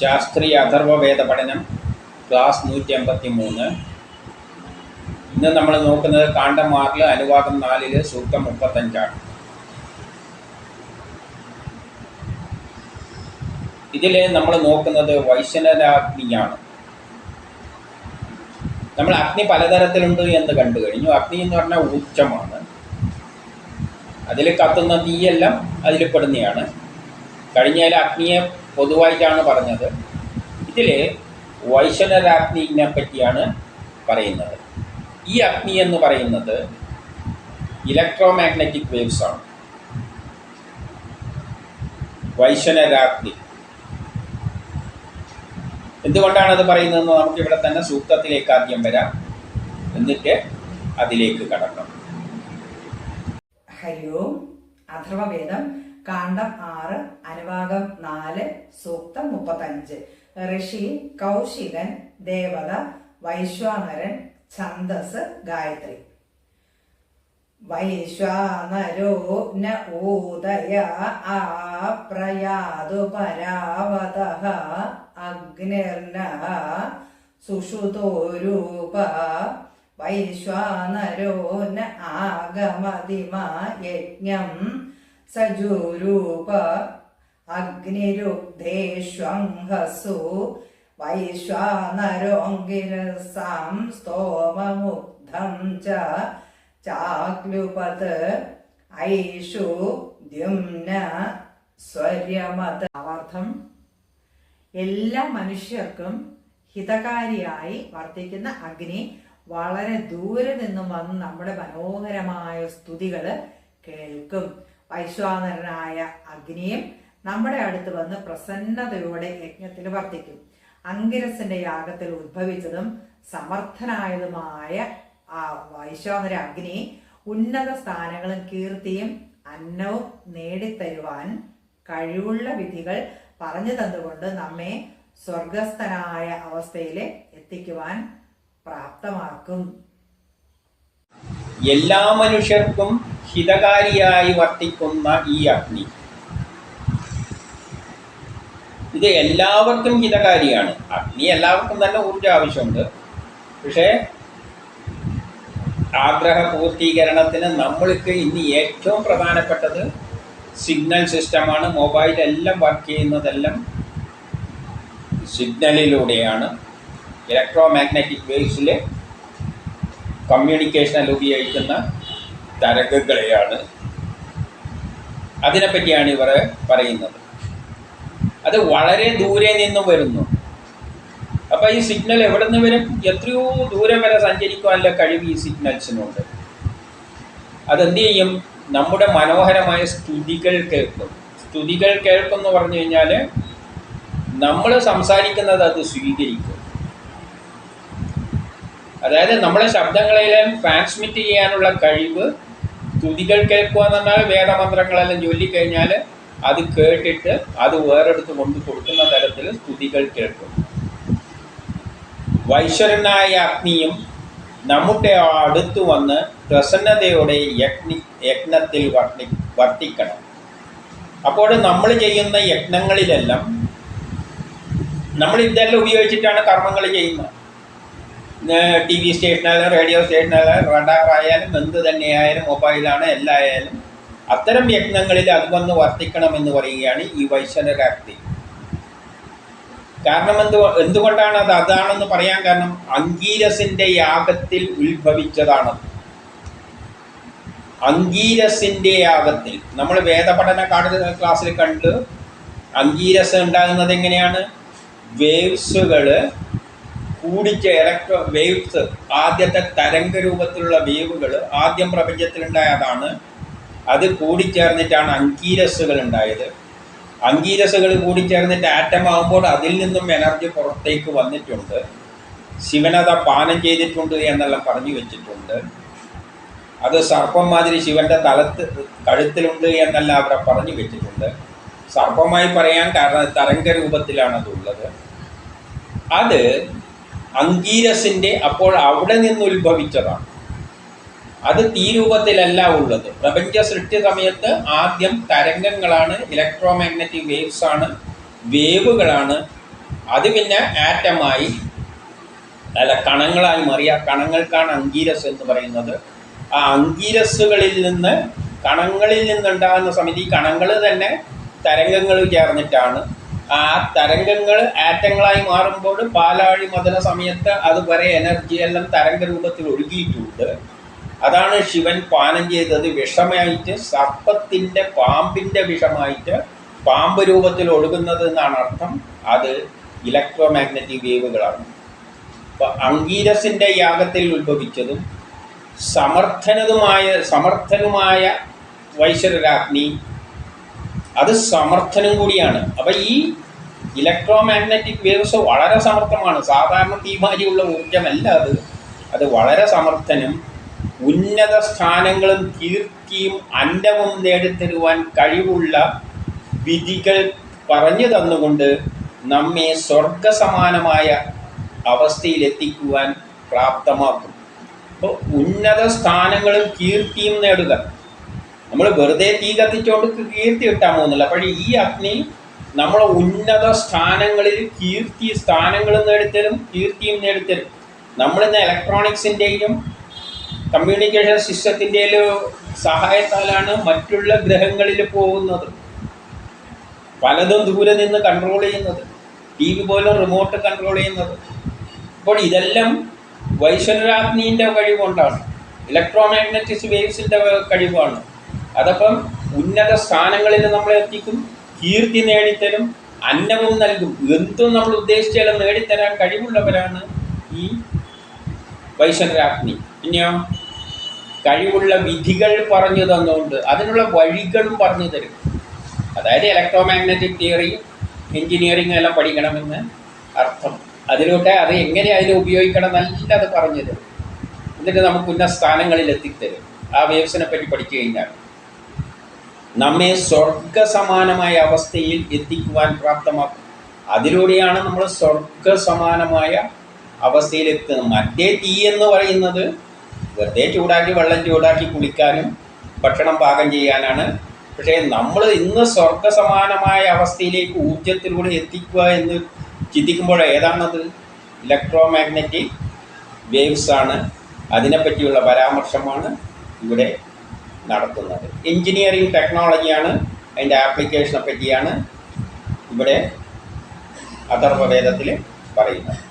ശാസ്ത്രീയ അഥർവവേദ പഠനം ക്ലാസ് നൂറ്റി അമ്പത്തി മൂന്ന് ഇന്ന് നമ്മൾ നോക്കുന്നത് കാണ്ഡം ആറിൽ അനുവാദം നാലിൽ സൂക്തം മുപ്പത്തഞ്ചാണ്. ഇതിൽ നമ്മൾ നോക്കുന്നത് വൈശ്വനരാഗ്നിയാണ് നമ്മൾ അഗ്നി പലതരത്തിലുണ്ട് എന്ന് കണ്ടു കഴിഞ്ഞു. അഗ്നി എന്ന് പറഞ്ഞാൽ ഊർജമാണ് അതിൽ കത്തുന്ന തീയെല്ലാം അതിൽ പെടുന്നതാണ് കഴിഞ്ഞതിൽ അഗ്നിയെ പൊതുവായിട്ടാണ് പറഞ്ഞത്. ഇതിൽ വൈശ്വനരാഗ്നിനെ പറ്റിയാണ് പറയുന്നത്. ഈ അഗ്നി എന്ന് പറയുന്നത് ഇലക്ട്രോ മാഗ്നറ്റിക് വേവ്സ് ആണ്. വൈശ്വനരാഗ്നി എന്തുകൊണ്ടാണ് അത് പറയുന്നതെന്ന് നമുക്കിവിടെ തന്നെ സൂക്തത്തിലേക്ക് ആദ്യം വരാം. എന്നിട്ട് അതിലേക്ക് കടക്കാം. ഹരി ഓം. അഥർവവേദം കാണ്ഡം ആറ് അനുവാദം നാല് സൂക്തം മുപ്പത്തഞ്ച്. ഋഷി കൗശികൻ ദേവത വൈശ്വാനരൻ ഛന്ദസ് ഗായത്രി. വൈശ്വാനരോ ന ഊദയ ആ പ്രയാതു പരാവത അഗ്നിർന സുഷുതോരൂപ. വൈശ്വാനരോ ന ആഗമതിമാ യജ്ഞം സജുരൂപ അഗ്നിരുഗ്ധേഷ്വംഹസു വൈശ്വാനരോങ്കിരസാം സ്തോമമുഗ്ധം ച ചാക്ലുപത് ഐഷു ദ്യുംന സ്വര്യമത്. അർത്ഥം എല്ലാ മനുഷ്യർക്കും ഹിതകാരിയായി വർത്തിക്കുന്ന അഗ്നി വളരെ ദൂരെ നിന്നും വന്ന് നമ്മുടെ മനോഹരമായ സ്തുതികൾ കേൾക്കും. വൈശ്വാനരനായ അഗ്നിയും നമ്മുടെ അടുത്ത് വന്ന് പ്രസന്നതയോടെ യജ്ഞത്തിൽ വർദ്ധിക്കും അങ്കിരസിന്റെ യാഗത്തിൽ ഉത്ഭവിച്ചതും സമർത്ഥനായതുമായ ആ വൈശ്വാനര അഗ്നി ഉന്നത സ്ഥാനങ്ങളും കീർത്തിയും അന്നവും നേടിത്തരുവാൻ കഴിവുള്ള വിധികൾ പറഞ്ഞു തന്നുകൊണ്ട് നമ്മെ സ്വർഗസ്ഥനായ അവസ്ഥയിൽ എത്തിക്കുവാൻ പ്രാപ്തമാക്കും. എല്ലാ മനുഷ്യർക്കും ഹിതകാരിയായി വർത്തിക്കുന്ന ഈ അഗ്നി. ഇത് എല്ലാവർക്കും ഹിതകാരിയാണ്. അഗ്നി എല്ലാവർക്കും തന്നെ ഊർജ ആവശ്യമുണ്ട് പക്ഷേ ആഗ്രഹ പൂർത്തീകരണത്തിന് നമ്മൾക്ക് ഇന്ന് ഏറ്റവും പ്രധാനപ്പെട്ടത് സിഗ്നൽ സിസ്റ്റമാണ്. മൊബൈൽ എല്ലാം വർക്ക് ചെയ്യുന്നതെല്ലാം സിഗ്നലിലൂടെയാണ്. ഇലക്ട്രോ മാഗ്നറ്റിക് വേവ്സിൽ കമ്മ്യൂണിക്കേഷനിൽ ഉപയോഗിക്കുന്ന തരംഗങ്ങളെയാണ് അതിനെപ്പറ്റിയാണ് ഇവർ പറയുന്നത്. അത് വളരെ ദൂരെ നിന്നും വരുന്നു. അപ്പോൾ ഈ സിഗ്നൽ എവിടെ നിന്ന് വരും? എത്രയോ ദൂരം വരെ സഞ്ചരിക്കുവാനുള്ള കഴിവ് ഈ സിഗ്നൽസിനുണ്ട്. അതെന്ത് ചെയ്യും? നമ്മുടെ മനോഹരമായ സ്തുതികൾ കേൾക്കും. സ്തുതികൾ കേൾക്കും എന്ന് പറഞ്ഞു കഴിഞ്ഞാൽ നമ്മൾ സംസാരിക്കുന്നത് അത് സ്വീകരിക്കും. അതായത് നമ്മളെ ശബ്ദങ്ങളെല്ലാം ട്രാൻസ്മിറ്റ് ചെയ്യാനുള്ള കഴിവ് സ്തുതികൾ കേൾക്കുക എന്ന് പറഞ്ഞാൽ വേദമന്ത്രങ്ങളെല്ലാം ചൊല്ലിക്കഴിഞ്ഞാൽ അത് കേട്ടിട്ട് അത് വേറെടുത്ത് കൊണ്ട് കൊടുക്കുന്ന തരത്തിൽ സ്തുതികൾ കേൾക്കും. വൈശ്വരനായ അഗ്നിയും നമ്മുടെ അടുത്ത് വന്ന് പ്രസന്നതയോടെ യജ്ഞി യജ്ഞത്തിൽ വർണി വർത്തിക്കണം. അപ്പോൾ നമ്മൾ ചെയ്യുന്ന യജ്ഞങ്ങളിലെല്ലാം നമ്മൾ ഇതെല്ലാം ഉപയോഗിച്ചിട്ടാണ് കർമ്മങ്ങൾ ചെയ്യുന്നത്. ടി വി സ്റ്റേഷനായാലും റേഡിയോ സ്റ്റേഷനായാലും റഡാറായാലും എന്ത് തന്നെയായാലും മൊബൈലാണ് എല്ലായാലും അത്തരം യജ്ഞങ്ങളിൽ അത് വന്ന് വർത്തിക്കണമെന്ന് പറയുകയാണ് ഈ വൈശ്വനരാക്തി കാരണം എന്ത് എന്തുകൊണ്ടാണ് അത് അതാണെന്ന് പറയാൻ കാരണം അങ്കീരസിന്റെ യാഗത്തിൽ ഉത്ഭവിച്ചതാണ്. അങ്കീരസിന്റെ യാഗത്തിൽ. നമ്മൾ വേദപഠന ക്ലാസ്സിൽ കണ്ട്. അങ്കീരസ് ഉണ്ടാകുന്നത് എങ്ങനെയാണ്? വേവ്സുകൾ കൂടിച്ച ഇലക്ട്രോ വേവ്സ് ആദ്യത്തെ തരംഗ രൂപത്തിലുള്ള വേവുകൾ ആദ്യം പ്രപഞ്ചത്തിലുണ്ടായതാണ്. അത് കൂടിച്ചേർന്നിട്ടാണ് അങ്കീരസുകൾ ഉണ്ടായത് അങ്കീരസുകൾ കൂടിച്ചേർന്നിട്ട് ആറ്റം ആകുമ്പോൾ അതിൽ നിന്നും എനർജി പുറത്തേക്ക് വന്നിട്ടുണ്ട്. ശിവനത പാനം ചെയ്തിട്ടുണ്ട് എന്നെല്ലാം പറഞ്ഞു വെച്ചിട്ടുണ്ട്. അത് സർപ്പം മാതിരി ശിവന്റെ തലത്ത് കഴുത്തിലുണ്ട് എന്നല്ല അവരെ പറഞ്ഞു വെച്ചിട്ടുണ്ട്. സർപ്പമായി പറയാൻ കാരണം തരംഗ രൂപത്തിലാണ് അതുള്ളത് അത് അങ്കീരസിന്റെ അപ്പോൾ അവിടെ നിന്ന് ഉത്ഭവിച്ചതാണ്. അത് തീ രൂപത്തിലല്ല ഉള്ളത്. പ്രപഞ്ച സൃഷ്ടി സമയത്ത് ആദ്യം തരംഗങ്ങളാണ് ഇലക്ട്രോ മാഗ്നറ്റിക് വേവ്സ് ആണ് വേവുകളാണ്. അത് പിന്നെ ആറ്റമായി അല്ല കണങ്ങളായി മാറിയ കണങ്ങൾക്കാണ് അങ്കീരസ് എന്ന് പറയുന്നത്. ആ അങ്കീരസുകളിൽ നിന്ന് കണങ്ങളിൽ നിന്നുണ്ടാകുന്ന സമയത്ത് ഈ കണങ്ങൾ തന്നെ തരംഗങ്ങൾ ചേർന്നിട്ടാണ്. ആ തരംഗങ്ങൾ ആറ്റങ്ങളായി മാറുമ്പോൾ പാലാഴി മദന സമയത്ത് അതുവരെ എനർജി എല്ലാം തരംഗ രൂപത്തിൽ ഒഴുകിയിട്ടുണ്ട്. അതാണ് ശിവൻ പാനം ചെയ്തത്. വിഷമായിട്ട് സർപ്പത്തിന്റെ പാമ്പിന്റെ വിഷമായിട്ട് പാമ്പ് രൂപത്തിൽ ഒഴുകുന്നത് എന്നാണ് അർത്ഥം. അത് ഇലക്ട്രോ മാഗ്നറ്റിക് വേവുകളാണ്. അപ്പോൾ അങ്കീരസിന്റെ യാഗത്തിൽ ഉത്ഭവിച്ചതും സമർത്ഥനതുമായ സമർത്ഥനുമായ വൈശ്വരാഗ്നി അത് സമർത്ഥനും കൂടിയാണ്. അപ്പം ഈ ഇലക്ട്രോ മാഗ്നറ്റിക് വേവ്സ് വളരെ സമർത്ഥമാണ്. സാധാരണ തീമാരിയുള്ള ഊർജമല്ല അത്. അത് വളരെ സമർത്ഥനും ഉന്നത സ്ഥാനങ്ങളും കീർത്തിയും അന്നവും നേടിത്തരുവാൻ കഴിവുള്ള വിധികൾ പറഞ്ഞു തന്നുകൊണ്ട് നമ്മെ സ്വർഗസമാനമായ അവസ്ഥയിലെത്തിക്കുവാൻ പ്രാപ്തമാക്കും അപ്പോൾ ഉന്നത സ്ഥാനങ്ങളും കീർത്തിയും നേടുക. നമ്മൾ വെറുതെ തീ കത്തിച്ചുകൊണ്ട് കീർത്തി കിട്ടാൻ പോകുന്നില്ല. അപ്പോൾ ഈ അഗ്നി നമ്മളെ ഉന്നത സ്ഥാനങ്ങളിൽ കീർത്തി സ്ഥാനങ്ങളും നേടിത്തരും കീർത്തിയും നേടിത്തരും നമ്മളിന്ന് ഇലക്ട്രോണിക്സിന്റെയും കമ്മ്യൂണിക്കേഷൻ സിസ്റ്റത്തിന്റെയും സഹായത്താലാണ് മറ്റുള്ള ഗ്രഹങ്ങളിൽ പോകുന്നത്. പലതും ദൂരെ നിന്ന് കൺട്രോൾ ചെയ്യുന്നത്. ടി വി പോലും റിമോട്ട് കൺട്രോൾ ചെയ്യുന്നത്. അപ്പോൾ ഇതെല്ലാം വൈശ്വരാഗ്നീന്റെ കഴിവുകൊണ്ടാണ്. ഇലക്ട്രോമാഗ്നറ്റിക്സ് വേവ്സിന്റെ കഴിവാണ്. അതപ്പം ഉന്നത സ്ഥാനങ്ങളിൽ നമ്മളെ എത്തിക്കും കീർത്തി നേടിത്തരും അന്നവും നൽകും. എന്തും നമ്മൾ ഉദ്ദേശിച്ചാലും നേടിത്തരാൻ കഴിവുള്ളവരാണ് ഈ വൈശ്വരാഗ്നി പിന്നെയോ? കഴിവുള്ള വിധികൾ പറഞ്ഞു തന്നുകൊണ്ട് അതിനുള്ള വഴികളും പറഞ്ഞു തരും. അതായത് ഇലക്ട്രോ മാഗ്നറ്റിക് തിയറി എൻജിനീയറിംഗ് എല്ലാം പഠിക്കണമെന്ന് അർത്ഥം. അതിലൂടെ അത് എങ്ങനെ അതിനെ ഉപയോഗിക്കണം നല്ല അത് പറഞ്ഞു തരും. എന്നിട്ട് നമുക്ക് ഉന്ന സ്ഥാനങ്ങളിൽ എത്തിത്തരും. ആ വേവ്സിനെ പറ്റി പഠിച്ചു കഴിഞ്ഞാൽ നമ്മെ സ്വർഗസമാനമായ അവസ്ഥയിൽ എത്തിക്കുവാൻ പ്രാപ്തമാക്കും. അതിലൂടെയാണ് നമ്മൾ സ്വർഗസമാനമായ അവസ്ഥയിലെത്തുന്നത്. മറ്റേ തീ എന്ന് പറയുന്നത് വെറുതെ ചൂടാക്കി വെള്ളം ചൂടാക്കി കുളിക്കാനും ഭക്ഷണം പാകം ചെയ്യാനാണ്. പക്ഷേ നമ്മൾ ഇന്ന് സ്വർഗസമാനമായ അവസ്ഥയിലേക്ക് ഊർജത്തിലൂടെ എത്തിക്കുക എന്ന് ചിന്തിക്കുമ്പോൾ ഏതാണത്? ഇലക്ട്രോ മാഗ്നറ്റിക് വേവ്സ് ആണ്. അതിനെപ്പറ്റിയുള്ള പരാമർശമാണ് ഇവിടെ നടത്തുന്നത്. എഞ്ചിനീയറിംഗ് ടെക്നോളജിയാണ് അതിന്റെ ആപ്ലിക്കേഷനെ പറ്റിയാണ് ഇവിടെ അഥർവവേദത്തിൽ പറയുന്നത്.